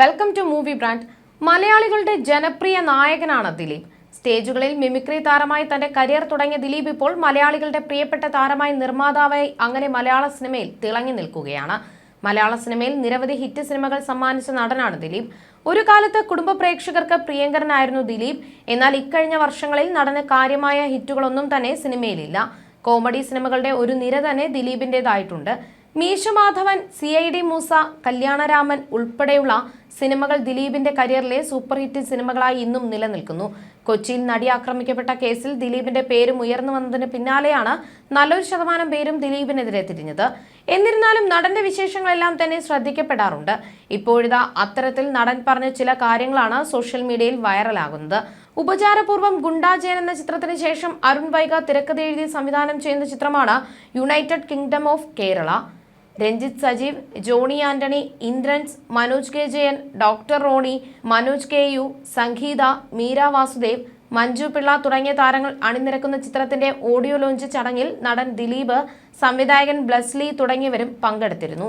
Welcome to movie brand മലയാളികളുടെ ജനപ്രിയ നായകനാണ് ദിലീപ്. സ്റ്റേജുകളിൽ മിമിക്രി താരമായി തന്റെ കരിയർ തുടങ്ങിയ ദിലീപ് ഇപ്പോൾ മലയാളികളുടെ പ്രിയപ്പെട്ട താരമായി നിർമ്മാതാവായി അങ്ങനെ മലയാള സിനിമയിൽ തിളങ്ങി നിൽക്കുകയാണ്. മലയാള സിനിമയിൽ നിരവധി ഹിറ്റ് സിനിമകൾ സമ്മാനിച്ച നടനാണ് ദിലീപ്. ഒരു കാലത്ത് കുടുംബ പ്രേക്ഷകർക്ക് പ്രിയങ്കരനായിരുന്നു ദിലീപ്. എന്നാൽ ഇക്കഴിഞ്ഞ വർഷങ്ങളിൽ നടന് കാര്യമായ ഹിറ്റുകളൊന്നും തന്നെ സിനിമയിലില്ല. കോമഡി സിനിമകളുടെ ഒരു നിര തന്നെ ദിലീപിന്റെതായിട്ടുണ്ട് Meesha Madhavan C I D Moosa Kalyanaraman ഉൾപ്പെടെയുള്ള സിനിമകൾ ദിലീപിന്റെ കരിയറിലെ സൂപ്പർ ഹിറ്റ് സിനിമകളായി ഇന്നും നിലനിൽക്കുന്നു. കൊച്ചിയിൽ നടി ആക്രമിക്കപ്പെട്ട കേസിൽ ദിലീപിന്റെ പേരും ഉയർന്നു വന്നതിന് പിന്നാലെയാണ് നല്ലൊരു ശതമാനം പേരും ദിലീപിനെതിരെ തിരിഞ്ഞത്. എന്നിരുന്നാലും നടന്റെ വിശേഷങ്ങളെല്ലാം തന്നെ ശ്രദ്ധിക്കപ്പെടാറുണ്ട്. ഇപ്പോഴിതാ അത്തരത്തിൽ നടൻ പറഞ്ഞ ചില കാര്യങ്ങളാണ് സോഷ്യൽ മീഡിയയിൽ വൈറലാകുന്നത്. ഉപചാരപൂർവം ഗുണ്ടാജയൻ എന്ന ചിത്രത്തിന് ശേഷം അരുൺ വൈഗ തിരക്കഥ എഴുതി സംവിധാനം ചെയ്യുന്ന ചിത്രമാണ് United Kingdom of Kerala. Ranjith Sajeev Johny Antony Indrans Manoj K Jayan doctor Rony Manoj K U Sangeetha Meera Vasudev Manju Pillai തുടങ്ങിയ താരങ്ങൾ അണിനിരക്കുന്ന ചിത്രത്തിന്റെ ഓഡിയോ ലോഞ്ച് ചടങ്ങിൽ നടൻ ദിലീപ് സംവിധായകൻ ബ്ലസ്ലി തുടങ്ങിയവരും പങ്കെടുത്തിരുന്നു.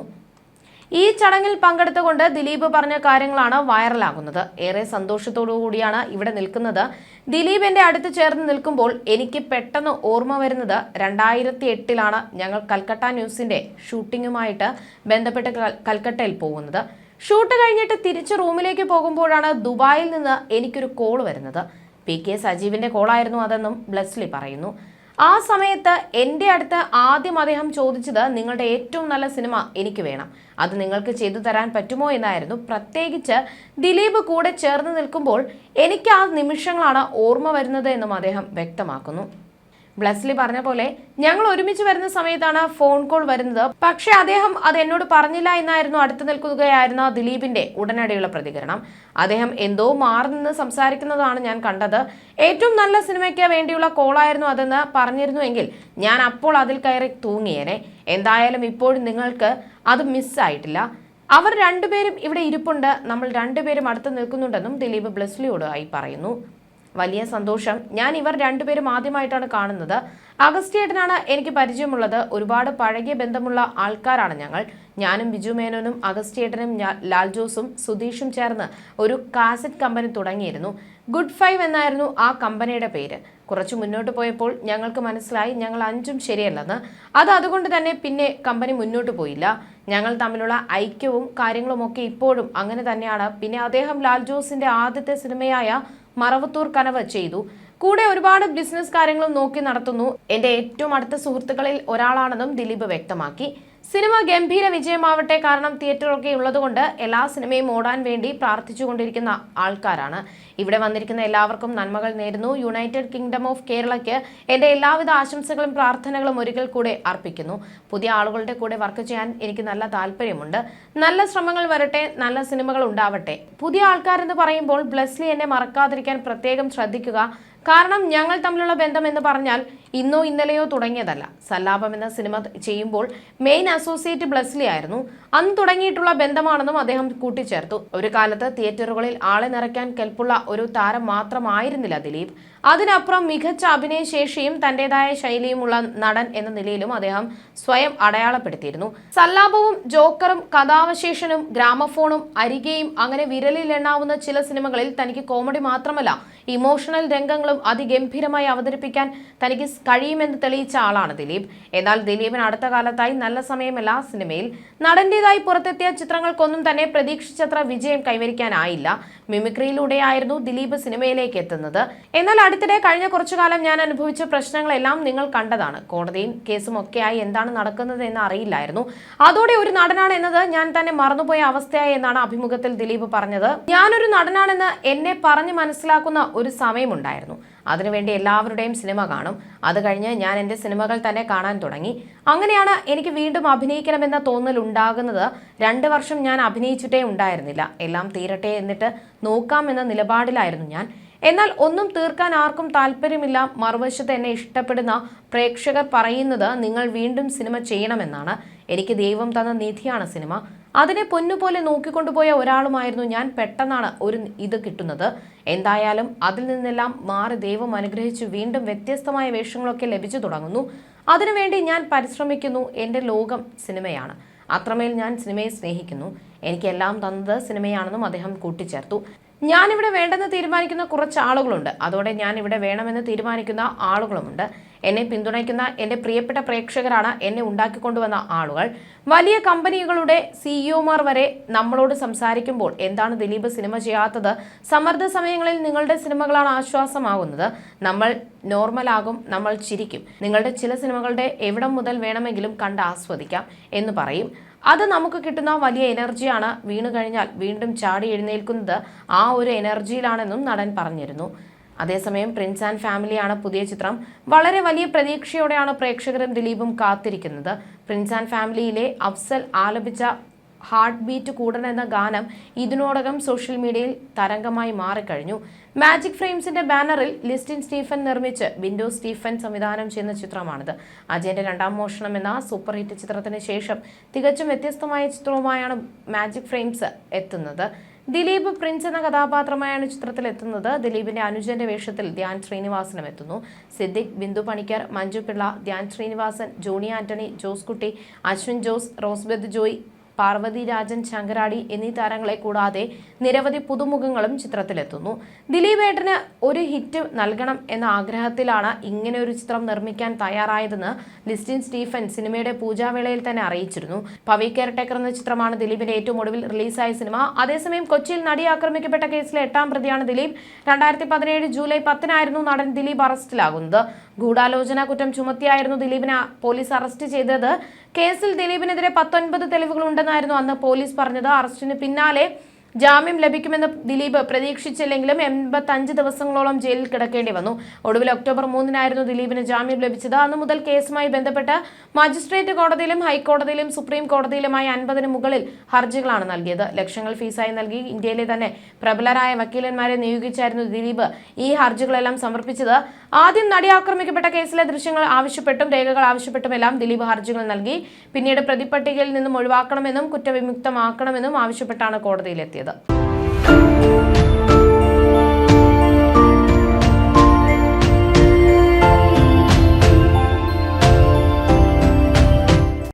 ഈ ചടങ്ങിൽ പങ്കെടുത്തുകൊണ്ട് ദിലീപ് പറഞ്ഞ കാര്യങ്ങളാണ് വൈറലാകുന്നത്. ഏറെ സന്തോഷത്തോടു കൂടിയാണ് ഇവിടെ നിൽക്കുന്നത്. ദിലീപ് എന്റെ അടുത്ത് ചേർന്ന് നിൽക്കുമ്പോൾ എനിക്ക് പെട്ടെന്ന് ഓർമ്മ വരുന്നത് രണ്ടായിരത്തി എട്ടിലാണ് ഞങ്ങൾ കൽക്കട്ട ന്യൂസിന്റെ ഷൂട്ടിങ്ങുമായിട്ട് ബന്ധപ്പെട്ട് കൽ- കൽക്കട്ടയിൽ പോകുന്നത്. ഷൂട്ട് കഴിഞ്ഞിട്ട് തിരിച്ച് റൂമിലേക്ക് പോകുമ്പോഴാണ് ദുബായിൽ നിന്ന് എനിക്കൊരു കോൾ വരുന്നത്. പി കെ സജീവിന്റെ കോളായിരുന്നു അതെന്നും ബ്ലസ്ലി പറയുന്നു. ആ സമയത്ത് എന്റെ അടുത്ത് ആദ്യം അദ്ദേഹം ചോദിച്ചത് നിങ്ങളുടെ ഏറ്റവും നല്ല സിനിമ എനിക്ക് വേണം. അത് നിങ്ങൾക്ക് ചെയ്തു തരാൻ പറ്റുമോ എന്നായിരുന്നു. പ്രത്യേകിച്ച് ദിലീപ് കൂടെ ചേർന്ന് നിൽക്കുമ്പോൾ എനിക്ക് ആ നിമിഷങ്ങളാണ് ഓർമ്മ വരുന്നത് എന്നും അദ്ദേഹം വ്യക്തമാക്കുന്നു. ബ്ലസ്ലി പറഞ്ഞ പോലെ ഞങ്ങൾ ഒരുമിച്ച് വരുന്ന സമയത്താണ് ഫോൺ കോൾ വരുന്നത്. പക്ഷേ അദ്ദേഹം അത് എന്നോട് പറഞ്ഞില്ല എന്നായിരുന്നു അടുത്ത് നിൽക്കുകയായിരുന്ന ദിലീപിന്റെ ഉടനടിയുള്ള പ്രതികരണം. അദ്ദേഹം എന്തോ മാറി നിന്ന് സംസാരിക്കുന്നതാണ് ഞാൻ കണ്ടത്. ഏറ്റവും നല്ല സിനിമയ്ക്ക് വേണ്ടിയുള്ള കോളായിരുന്നു അതെന്ന് പറഞ്ഞിരുന്നുവെങ്കിൽ ഞാൻ അപ്പോൾ അതിൽ കയറി തൂങ്ങിയേനെ. എന്തായാലും ഇപ്പോഴും നിങ്ങൾക്ക് അത് മിസ്സായിട്ടില്ല അവർ രണ്ടുപേരും ഇവിടെ ഇരിപ്പുണ്ട്. നമ്മൾ രണ്ടുപേരും അടുത്ത് നിൽക്കുന്നുണ്ടെന്നും ദിലീപ് ബ്ലസ്ലിയോട് ആയി പറയുന്നു. വലിയ സന്തോഷം. ഞാൻ ഇവർ രണ്ടുപേരും ആദ്യമായിട്ടാണ് കാണുന്നത്. അഗസ്റ്റിയേട്ടനാണ് എനിക്ക് പരിചയമുള്ളത്. ഒരുപാട് പഴകിയ ബന്ധമുള്ള ആൾക്കാരാണ് ഞങ്ങൾ. ഞാനും ബിജു മേനോനും അഗസ്റ്റിയേട്ടനും ലാൽ ജോസും സുധീഷും ചേർന്ന് ഒരു കാസറ്റ് കമ്പനി തുടങ്ങിയിരുന്നു. ഗുഡ് ഫൈവ് എന്നായിരുന്നു ആ കമ്പനിയുടെ പേര്. കുറച്ച് മുന്നോട്ട് പോയപ്പോൾ ഞങ്ങൾക്ക് മനസ്സിലായി ഞങ്ങൾ അഞ്ചും ശരിയല്ലെന്ന്. അത് അതുകൊണ്ട് തന്നെ പിന്നെ കമ്പനി മുന്നോട്ട് പോയില്ല. ഞങ്ങൾ തമ്മിലുള്ള ഐക്യവും കാര്യങ്ങളുമൊക്കെ ഇപ്പോഴും അങ്ങനെ തന്നെയാണ്. പിന്നെ അദ്ദേഹം ലാൽ ജോസിന്റെ ആദ്യത്തെ സിനിമയായ മറവത്തൂർ കനവ് ചെയ്തു. കൂടെ ഒരുപാട് ബിസിനസ് കാര്യങ്ങളും നോക്കി നടത്തുന്നു. എന്റെ ഏറ്റവും അടുത്ത സുഹൃത്തുക്കളിൽ ഒരാളാണെന്നും ദിലീപ് വ്യക്തമാക്കി. സിനിമ ഗംഭീര വിജയമാവട്ടെ കാരണം തിയേറ്ററൊക്കെ ഉള്ളതുകൊണ്ട് എല്ലാ സിനിമയും ഓടാൻ വേണ്ടി പ്രാർത്ഥിച്ചുകൊണ്ടിരിക്കുന്ന ആൾക്കാരാണ്. ഇവിടെ വന്നിരിക്കുന്ന എല്ലാവർക്കും നന്മകൾ നേരുന്നു. യുണൈറ്റഡ് കിങ്ഡം ഓഫ് കേരളയ്ക്ക് എന്റെ എല്ലാവിധ ആശംസകളും പ്രാർത്ഥനകളും ഒരിക്കൽ കൂടെ അർപ്പിക്കുന്നു. പുതിയ ആളുകളുടെ കൂടെ വർക്ക് ചെയ്യാൻ എനിക്ക് നല്ല താല്പര്യമുണ്ട്. നല്ല ശ്രമങ്ങൾ വരട്ടെ നല്ല സിനിമകൾ ഉണ്ടാവട്ടെ. പുതിയ ആൾക്കാരെന്ന് പറയുമ്പോൾ ബ്ലസ്ലി എന്നെ മറക്കാതിരിക്കാൻ പ്രത്യേകം ശ്രദ്ധിക്കുക. കാരണം ഞങ്ങൾ തമ്മിലുള്ള ബന്ധം എന്ന് പറഞ്ഞാൽ ഇന്നോ ഇന്നലെയോ തുടങ്ങിയതല്ല. സല്ലാപം എന്ന സിനിമ ചെയ്യുമ്പോൾ മെയിൻ അസോസിയേറ്റ് ബ്ലസ്ലി ആയിരുന്നു. അന്ന് തുടങ്ങിയിട്ടുള്ള ബന്ധമാണെന്നും അദ്ദേഹം കൂട്ടിച്ചേർത്തു. ഒരു കാലത്ത് തിയേറ്ററുകളിൽ ആളെ നിറയ്ക്കാൻ കെൽപ്പുള്ള ഒരു താരം മാത്രമായിരുന്നില്ല ദിലീപ്. അതിനപ്പുറം മികച്ച അഭിനയശേഷിയും തന്റേതായ ശൈലിയുമുള്ള നടൻ എന്ന നിലയിലും അദ്ദേഹം സ്വയം അടയാളപ്പെടുത്തിയിരുന്നു. സല്ലാപവും ജോക്കറും കഥാവശേഷനും ഗ്രാമഫോണും അരികെയും അങ്ങനെ വിരലിൽ എണ്ണാവുന്ന ചില സിനിമകളിൽ തനിക്ക് കോമഡി മാത്രമല്ല ഇമോഷണൽ രംഗങ്ങളും അതിഗംഭീരമായി അവതരിപ്പിക്കാൻ തനിക്ക് കഴിയുമെന്ന് തെളിയിച്ച ആളാണ് ദിലീപ്. എന്നാൽ ദിലീപിന് അടുത്ത കാലത്തായി നല്ല സമയമല്ല സിനിമയിൽ. നടന്റേതായി പുറത്തെത്തിയ ചിത്രങ്ങൾക്കൊന്നും തന്നെ പ്രതീക്ഷിച്ചത്ര വിജയം കൈവരിക്കാനായില്ല. മിമിക്രിയിലൂടെയായിരുന്നു ദിലീപ് സിനിമയിലേക്ക് എത്തുന്നത്. എന്നാൽ അടുത്തിടെ കഴിഞ്ഞ കുറച്ചു കാലം ഞാൻ അനുഭവിച്ച പ്രശ്നങ്ങളെല്ലാം നിങ്ങൾ കണ്ടതാണ്. കോടതിയും കേസും ഒക്കെയായി എന്താണ് നടക്കുന്നത് എന്ന് അറിയില്ലായിരുന്നു. അതോടെ ഒരു നടനാണ് എന്നത് ഞാൻ തന്നെ മറന്നുപോയ അവസ്ഥയായി എന്നാണ് അഭിമുഖത്തിൽ ദിലീപ് പറഞ്ഞത്. ഞാനൊരു നടനാണെന്ന് എന്നെ പറഞ്ഞ് മനസ്സിലാക്കുന്ന ഒരു സമയമുണ്ടായിരുന്നു. അതിനുവേണ്ടി എല്ലാവരുടെയും സിനിമ കാണും. അത് കഴിഞ്ഞ് ഞാൻ എന്റെ സിനിമകൾ തന്നെ കാണാൻ തുടങ്ങി. അങ്ങനെയാണ് എനിക്ക് വീണ്ടും അഭിനയിക്കണമെന്ന തോന്നൽ ഉണ്ടാകുന്നത്. രണ്ട് വർഷം ഞാൻ അഭിനയിച്ചിട്ടേ ഉണ്ടായിരുന്നില്ല. എല്ലാം തീരട്ടെ എന്നിട്ട് നോക്കാം എന്ന നിലപാടിലായിരുന്നു ഞാൻ. എന്നാൽ ഒന്നും തീർക്കാൻ ആർക്കും താല്പര്യമില്ല. മറുവശത്ത് എന്നെ ഇഷ്ടപ്പെടുന്ന പ്രേക്ഷകർ പറയുന്നത് നിങ്ങൾ വീണ്ടും സിനിമ ചെയ്യണമെന്നാണ്. എനിക്ക് ദൈവം തന്ന നിധിയാണ് സിനിമ. അതിനെ പൊന്നുപോലെ നോക്കിക്കൊണ്ടുപോയ ഒരാളുമായിരുന്നു ഞാൻ പെട്ടെന്നാണ് ഒരു ഇത് കിട്ടുന്നത്. എന്തായാലും അതിൽ നിന്നെല്ലാം മാറി ദൈവം അനുഗ്രഹിച്ച് വീണ്ടും വ്യത്യസ്തമായ വേഷങ്ങളൊക്കെ ലഭിച്ചു തുടങ്ങുന്നു. അതിനുവേണ്ടി ഞാൻ പരിശ്രമിക്കുന്നു. എന്റെ ലോകം സിനിമയാണ്. അത്രമേൽ ഞാൻ സിനിമയെ സ്നേഹിക്കുന്നു. എനിക്കെല്ലാം തന്നത് സിനിമയാണെന്നും അദ്ദേഹം കൂട്ടിച്ചേർത്തു. ഞാനിവിടെ വേണ്ടെന്ന് തീരുമാനിക്കുന്ന കുറച്ച് ആളുകളുണ്ട്. അതോടെ ഞാൻ ഇവിടെ വേണമെന്ന് തീരുമാനിക്കുന്ന ആളുകളുമുണ്ട്. എന്നെ പിന്തുണയ്ക്കുന്ന എന്റെ പ്രിയപ്പെട്ട പ്രേക്ഷകരാണ് എന്നെ ഉണ്ടാക്കിക്കൊണ്ടുവന്ന ആളുകൾ. വലിയ കമ്പനികളുടെ സിഇഒമാർ വരെ നമ്മളോട് സംസാരിക്കുമ്പോൾ എന്താണ് ദിലീപ് സിനിമ ചെയ്യാത്തത്? സമ്മർദ്ദ സമയങ്ങളിൽ നിങ്ങളുടെ സിനിമകളാണ് ആശ്വാസമാകുന്നത്. നമ്മൾ നോർമലാകും നമ്മൾ ചിരിക്കും. നിങ്ങളുടെ ചില സിനിമകളുടെ എവിടം മുതൽ വേണമെങ്കിലും കണ്ട് ആസ്വദിക്കാം എന്ന് പറയും. അത് നമുക്ക് കിട്ടുന്ന വലിയ എനർജിയാണ് വീണു കഴിഞ്ഞാൽ വീണ്ടും ചാടി എഴുന്നേൽക്കുന്നത് ആ ഒരു എനർജിയിലാണെന്നും നടൻ പറഞ്ഞിരുന്നു. അതേസമയം പ്രിൻസ് ആൻഡ് ഫാമിലിയാണ് പുതിയ ചിത്രം. വളരെ വലിയ പ്രതീക്ഷയോടെയാണ് പ്രേക്ഷകരും ദിലീപും കാത്തിരിക്കുന്നത്. പ്രിൻസ് ആൻഡ് ഫാമിലിയിലെ അഫ്സൽ ആലപിച്ച ഹാർട്ട് ബീറ്റ് കൂടണം എന്ന ഗാനം ഇതിനോടകം സോഷ്യൽ മീഡിയയിൽ തരംഗമായി മാറിക്കഴിഞ്ഞു. മാജിക് ഫ്രെയിംസിന്റെ ബാനറിൽ ലിസ്റ്റിൻ സ്റ്റീഫൻ നിർമ്മിച്ച് വിൻഡോ സ്റ്റീഫൻ സംവിധാനം ചെയ്യുന്ന ചിത്രമാണിത്. അജയന്റെ രണ്ടാം മോഷണം എന്ന സൂപ്പർ ഹിറ്റ് ചിത്രത്തിന് ശേഷം തികച്ചും വ്യത്യസ്തമായ ചിത്രവുമായാണ് മാജിക് ഫ്രെയിംസ് എത്തുന്നത്. ദിലീപ് പ്രിൻസ് എന്ന കഥാപാത്രമായാണ് ചിത്രത്തിൽ എത്തുന്നത്. ദിലീപിന്റെ അനുജന്റെ വേഷത്തിൽ ധ്യാൻ ശ്രീനിവാസനും എത്തുന്നു. സിദ്ദിഖ് ബിന്ദു പണിക്കർ മഞ്ജു പിള്ള ധ്യാൻ ശ്രീനിവാസൻ ജോണി ആന്റണി ജോസ് കുട്ടി അശ്വിൻ ജോസ് റോസ്ബെത്ത് ജോയ് പാർവതി രാജൻ ശങ്കരാടി എന്നീ താരങ്ങളെ കൂടാതെ നിരവധി പുതുമുഖങ്ങളും ചിത്രത്തിലെത്തുന്നു. ദിലീപ് ഏട്ടന് ഒരു ഹിറ്റ് നൽകണം എന്ന ആഗ്രഹത്തിലാണ് ഇങ്ങനെ ഒരു ചിത്രം നിർമ്മിക്കാൻ തയ്യാറായതെന്ന് ലിസ്റ്റിൻ സ്റ്റീഫൻ സിനിമയുടെ പൂജാവേളയിൽ തന്നെ അറിയിച്ചിരുന്നു. പവി കെയർടേക്കർ എന്ന ചിത്രമാണ് ദിലീപിന്റെ ഏറ്റവും ഒടുവിൽ റിലീസായ സിനിമ. അതേസമയം കൊച്ചിയിൽ നടി ആക്രമിക്കപ്പെട്ട കേസിലെ എട്ടാം പ്രതിയാണ് ദിലീപ്. രണ്ടായിരത്തി പതിനേഴ് ജൂലൈ പത്തിനായിരുന്നു നടൻ ദിലീപ് അറസ്റ്റിലാകുന്നത്. ഗൂഢാലോചന കുറ്റം ചുമത്തിയായിരുന്നു ദിലീപിനെ പോലീസ് അറസ്റ്റ് ചെയ്തത്. കേസിൽ ദിലീപിനെതിരെ പത്തൊൻപത് തെളിവുകൾ ഉണ്ടെന്നായിരുന്നു അന്ന് പോലീസ് പറഞ്ഞത്. അറസ്റ്റിന് പിന്നാലെ ജാമ്യം ലഭിക്കുമെന്ന് ദിലീപ് പ്രതീക്ഷിച്ചില്ലെങ്കിലും എൺപത്തഞ്ച് ദിവസങ്ങളോളം ജയിലിൽ കിടക്കേണ്ടി വന്നു. ഒടുവിൽ ഒക്ടോബർ മൂന്നിനായിരുന്നു ദിലീപിന് ജാമ്യം ലഭിച്ചത്. അന്നു മുതൽ കേസുമായി ബന്ധപ്പെട്ട് മജിസ്ട്രേറ്റ് കോടതിയിലും ഹൈക്കോടതിയിലും സുപ്രീം കോടതിയിലുമായി അൻപതിന് മുകളിൽ ഹർജികളാണ് നൽകിയത്. ലക്ഷങ്ങൾ ഫീസായി നൽകി ഇന്ത്യയിലെ തന്നെ പ്രബലരായ വക്കീലന്മാരെ നിയോഗിച്ചായിരുന്നു ദിലീപ് ഈ ഹർജികളെല്ലാം സമർപ്പിച്ചത്. ആദ്യം നടി ആക്രമിക്കപ്പെട്ട കേസിലെ ദൃശ്യങ്ങൾ ആവശ്യപ്പെട്ടും രേഖകൾ ആവശ്യപ്പെട്ടുമെല്ലാം ദിലീപ് ഹർജികൾ നൽകി. പിന്നീട് പ്രതിപട്ടികയിൽ നിന്നും ഒഴിവാക്കണമെന്നും കുറ്റവിമുക്തമാക്കണമെന്നും ആവശ്യപ്പെട്ടാണ് കോടതിയിലെത്തിയത്. നടത്തിയത്